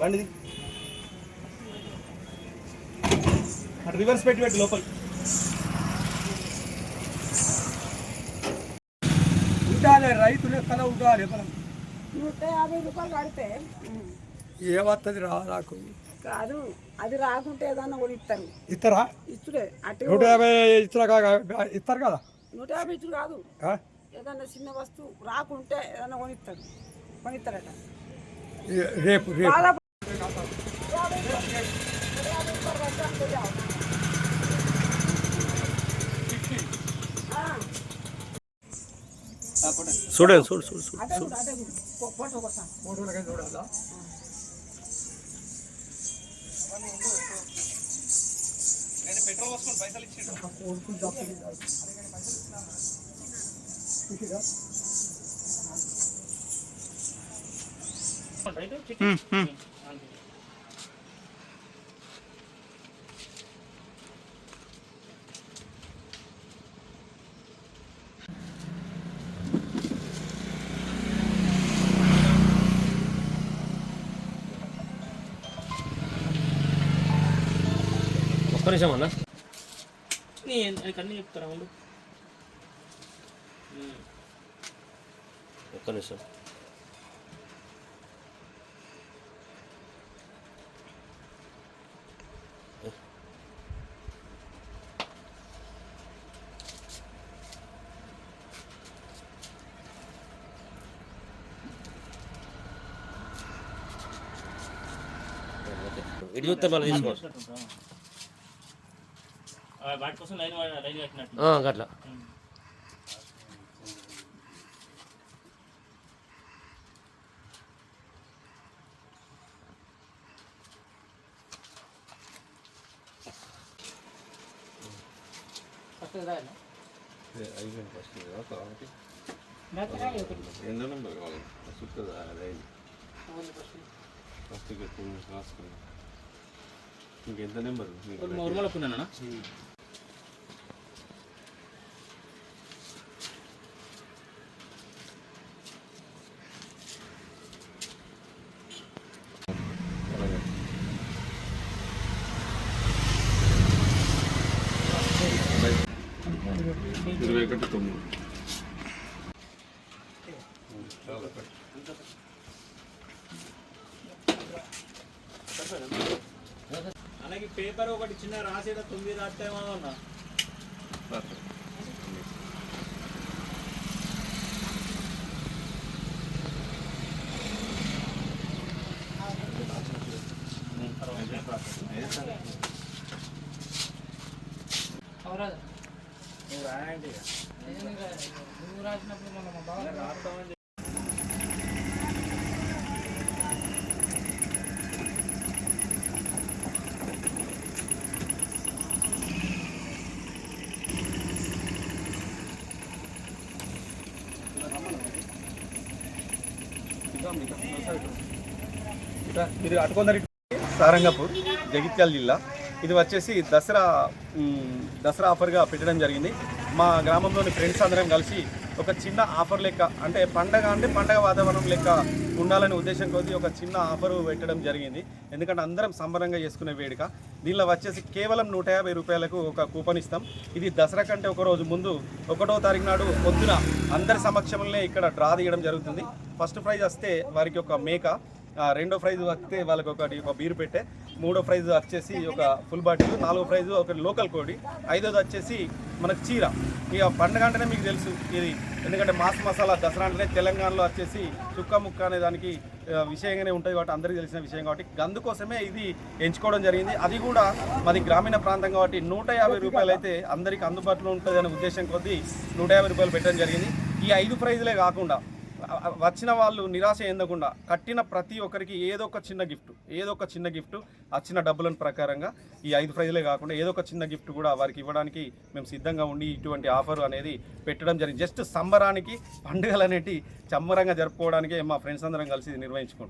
బండిది. అటు రివర్స్ పెట్టి పెట్టి లోపల. ఉండాలి రైతులు ఎక్కడ ఉండాలి? మనం నూట యాభై రూపాయలు కడితే ఏమత్తది రా నాకు? కాదు అది రాకుంటే ఏదన్నా కూడా ఇస్తారు. ఇస్తారా ఇచ్చుడే అటు నూట యాభై ఇస్తారు కదా? నూట యాభై ఇచ్చుడు కాదు. ఆ? ఏదన్నా చిన్న వస్తువు రాకుంటే ఏదన్నా కొనిస్తారు కొనిస్తారట రేపు రేపు. చూడండి చూడు చూడు చూడు పెట్రోల్ పైసలు ఇచ్చిండు. ఒక్క నిమిషం అన్న. కన్నీ చెప్తారా ముందు ఒక్క నిమిషం. ఇటు చూస్తే మళ్ళీ తీసుకో. వాటి కోసం లైన్ లైన్ కట్టినట్టు. ఆ, గట్ల ఎన్నో నెంబర్ కావాలి. చుట్టూ రైలు. ఫస్ట్. రాసుకున్నా. ఇంకెంత నెంబర్? ఉర్మలకున్నానా ఇరవై ఒకటి తొమ్మిది అలాగే పేపర్ ఒకటి చిన్న రాసేట తొమ్మిది రాస్తేమో అన్న నువ్వు రాయండి రాస్తామని ఇది అటుకొందరి సారంగపూర్ జగిత్యాల జిల్లా. ఇది వచ్చేసి దసరా దసరా ఆఫర్గా పెట్టడం జరిగింది. మా గ్రామంలోని ఫ్రెండ్స్ అందరం కలిసి ఒక చిన్న ఆఫర్ లెక్క అంటే పండగ అంటే పండగ వాతావరణం లెక్క ఉండాలనే ఉద్దేశం కొద్దీ ఒక చిన్న ఆఫర్ పెట్టడం జరిగింది. ఎందుకంటే అందరం సంబరంగా చేసుకునే వేడుక. దీనిలో వచ్చేసి కేవలం నూట యాభై రూపాయలకు ఒక కూపన్ ఇస్తాం. ఇది దసరా కంటే ఒక రోజు ముందు ఒకటో తారీఖు నాడు పొద్దున అందరి సమక్షంలోనే ఇక్కడ డ్రా తీయడం జరుగుతుంది. ఫస్ట్ ప్రైజ్ వస్తే వారికి ఒక మేక రెండో ప్రైజ్ వస్తే వాళ్ళకి ఒకటి ఒక బీరు పెట్టే. మూడో ప్రైజ్ వచ్చేసి ఒక ఫుల్ బాటిల్ నాలుగో ప్రైజ్ ఒక లోకల్ కోడి ఐదోది వచ్చేసి మనకు చీర. ఇక పండగ అంటేనే మీకు తెలుసు ఇది. ఎందుకంటే మాస్ మసాలా దసరా అంటేనే తెలంగాణలో వచ్చేసి చుక్క ముక్క అనే దానికి విషయంగానే ఉంటుంది కాబట్టి అందరికీ తెలిసిన విషయం కాబట్టి అందుకోసమే ఇది ఎంచుకోవడం జరిగింది. అది కూడా మాది గ్రామీణ ప్రాంతం కాబట్టి నూట యాభై రూపాయలు అయితే అందరికీ అందుబాటులో ఉంటుంది అనే ఉద్దేశం కొద్దీ నూట యాభై రూపాయలు పెట్టడం జరిగింది. ఈ ఐదు ప్రైజులే కాకుండా వచ్చిన వాళ్ళు నిరాశ చెందకుండా కట్టిన ప్రతి ఒక్కరికి ఏదో ఒక చిన్న గిఫ్ట్ ఏదో ఒక చిన్న గిఫ్ట్ వచ్చిన డబ్బులను ప్రకారంగా ఈ ఐదు ప్రైజ్లే కాకుండా ఏదో ఒక చిన్న గిఫ్ట్ కూడా వారికి ఇవ్వడానికి మేము సిద్ధంగా ఉండి ఇటువంటి ఆఫర్ అనేది పెట్టడం జరిగింది. జస్ట్ సంబరానికి పండుగలు అనేటి చమ్మరంగా జరుపుకోవడానికే మా ఫ్రెండ్స్ అందరం కలిసి నిర్వహించుకుంటాం